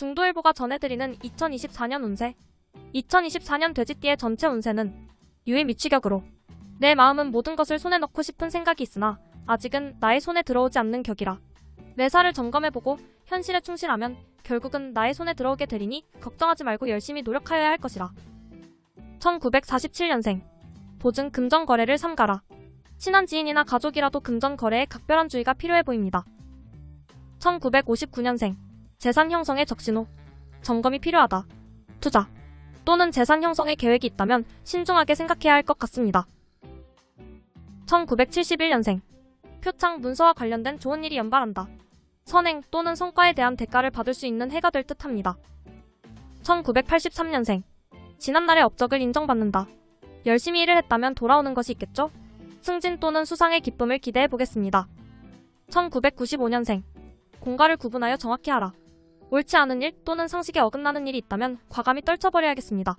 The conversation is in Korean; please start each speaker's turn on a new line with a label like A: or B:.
A: 중도일보가 전해드리는 2024년 운세. 2024년 돼지띠의 전체 운세는 유의 미취격으로 내 마음은 모든 것을 손에 넣고 싶은 생각이 있으나 아직은 나의 손에 들어오지 않는 격이라. 매사를 점검해보고 현실에 충실하면 결국은 나의 손에 들어오게 되리니 걱정하지 말고 열심히 노력하여야 할 것이라. 1947년생. 보증 금전 거래를 삼가라. 친한 지인이나 가족이라도 금전 거래에 각별한 주의가 필요해 보입니다. 1959년생. 재산 형성의 적신호. 점검이 필요하다. 투자. 또는 재산 형성의 계획이 있다면 신중하게 생각해야 할 것 같습니다. 1971년생. 표창 문서와 관련된 좋은 일이 연발한다. 선행 또는 성과에 대한 대가를 받을 수 있는 해가 될 듯 합니다. 1983년생. 지난날의 업적을 인정받는다. 열심히 일을 했다면 돌아오는 것이 있겠죠? 승진 또는 수상의 기쁨을 기대해 보겠습니다. 1995년생. 공과를 구분하여 정확히 하라. 옳지 않은 일 또는 상식에 어긋나는 일이 있다면 과감히 떨쳐버려야겠습니다.